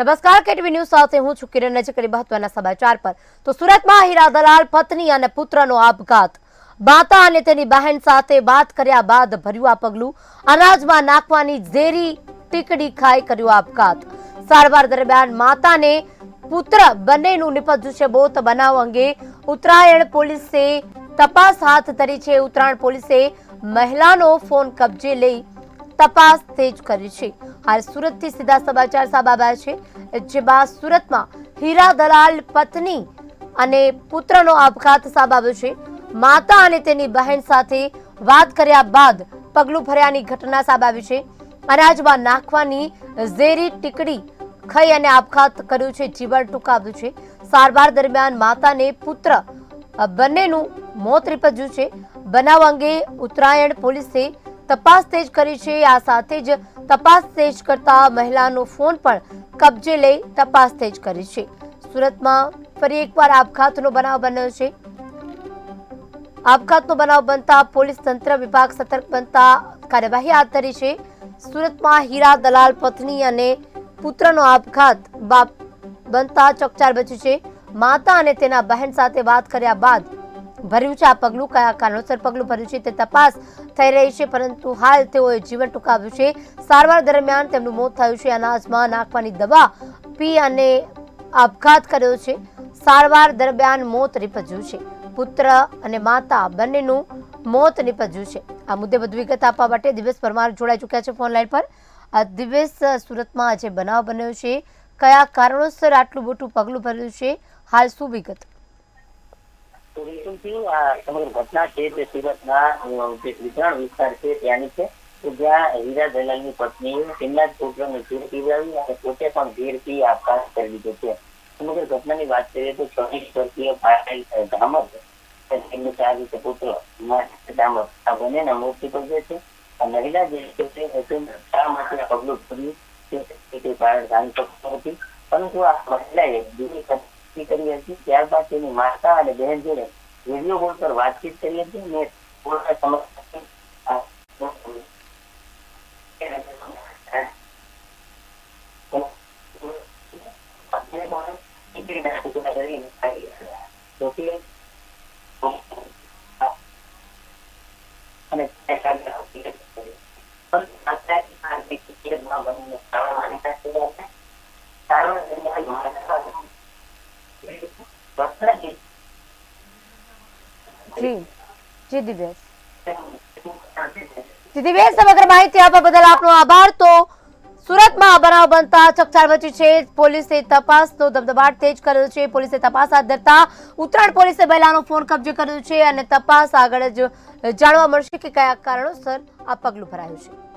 નમસ્કાર, કેટવી ન્યૂઝ સાથે હું છું કિરણ નજર મહત્વના સમાચાર પર. તો સુરતમાં હીરા દલાલ, પત્ની અને પુત્રનો આપઘાત. માતા અને તેની બહેન સાથે વાત કર્યા બાદ ભર્યું આ પગલું. અનાજમાં નાખવાની ઝેરી ટીકડી ખાઈ કર્યો આપઘાત. સારવાર દરમિયાન માતાને પુત્ર બંનેનું નિપજ્યું છે બોત બનાવ અંગે ઉત્તરાયણ પોલીસે તપાસ હાથ ધરી છે. ઉત્તરાયણ પોલીસે મહિલાનો ફોન કબજે લઈ તપાસ તેજ કરી છે. હાલ સુરતથી સીધા સમાચાર સામે આવ્યા છે, જેમાં સુરતમાં હીરા દલાલ પત્ની અને પુત્રનો આપઘાત સામે છે. માતા અને તેની બહેન સાથે વાત કર્યા બાદ પગલું ભર્યાની ઘટના સામે છે. અનાજમાં નાખવાની ઝેરી ટીકડી ખાઈ અને આપઘાત કર્યું છે, જીવન ટૂંકાવ્યું છે. સારવાર દરમિયાન માતાને પુત્ર બંનેનું મોત નિપજ્યું છે. બનાવ અંગે ઉત્તરાયણ પોલીસે તપાસ તેજ કરી છે. આ સાથે જ તપાસ તેજ કરતા મહિલાનો ફોન પણ કબજે લઈ તપાસ તેજ કરી છે. સુરતમાં ફરી એકવાર આપઘાતનો બનાવ બન્યો છે. આપઘાતનો બનાવ બનતા પોલીસ તંત્ર વિભાગ સતર્ક બનતા કાર્યવાહી હાથ ધરી છે. સુરતમાં હીરા દલાલ પત્ની અને પુત્રનો આપઘાત બાપ બનતા ચકચાર બચ્યું છે. માતા અને તેના બહેન સાથે વાત કર્યા બાદ ભર્યું છે. આ પગલું કયા કારણોસર પગલું ભર્યું છે તે તપાસ થઈ રહી છે, પરંતુ હાલ તેઓએ જીવન ટૂંકાવ્યું છે. સારવાર દરમિયાન તેમનું મોત થયું છે. અનાજમાં નાખવાની દવા પી અને આપઘાત કર્યો છે. સારવાર દરમિયાન મોત નીપજ્યું છે. પુત્ર અને માતા બંનેનું મોત નીપજ્યું છે. આ મુદ્દે વધુ વિગત આપવા માટે દિવેશ પરમાર જોડાઈ ચૂક્યા છે ફોન લાઈન પર દિવેશ સુરતમાં આજે બનાવ બન્યો છે. કયા કારણોસર આટલું મોટું પગલું ભર્યું છે? હાલ શું વિગત? તો સમગ્ર ઘટના છે તે સુરતના જે વિતરણ વિસ્તાર છે ત્યાંની છે. કે જ્યાં હીરા દલાલની પત્નીએ તેમના જ છોકરાને ઘેર પીવડાવી અને પોતે પણ ઘેર પી આપઘાત કરી લીધો છે. સમગ્ર ઘટનાની વાત કરીએ તો ચોવીસ વર્ષીય ભાઈ ધામર ધામક ચાર રીતે પુત્ર ધામર આ બંનેના મૃત્યુ પામ્યા છે. મહિલા જે છે શા માટે પગલું ભર્યું તે કારણ જાણી શકતો નથી. પરંતુ આ મહિલાએ જૂની ખરીદી કરી હતી ત્યારબાદ તેની માતા અને બહેન જોડે વીડિયો કોલ પર વાતચીત કરી હતી ને થોડા સમય પછી આ જી જી દિવેશ જી સમગ્ર માહિતી આપવા બદલ આપનો આભાર. તો સુરતમાં બનાવ બનતા ચકચાર મચી છે. પોલીસે તપાસનો ધમધમાટ તેજ કર્યો છે. પોલીસે તપાસ હાથ ધરતા ઉત્તરાયણ પોલીસે મહિલાનો ફોન કબજે કર્યો છે અને તપાસ આગળ જ જાણવા મળશે કે કયા કારણોસર આ પગલું ભરાયું છે.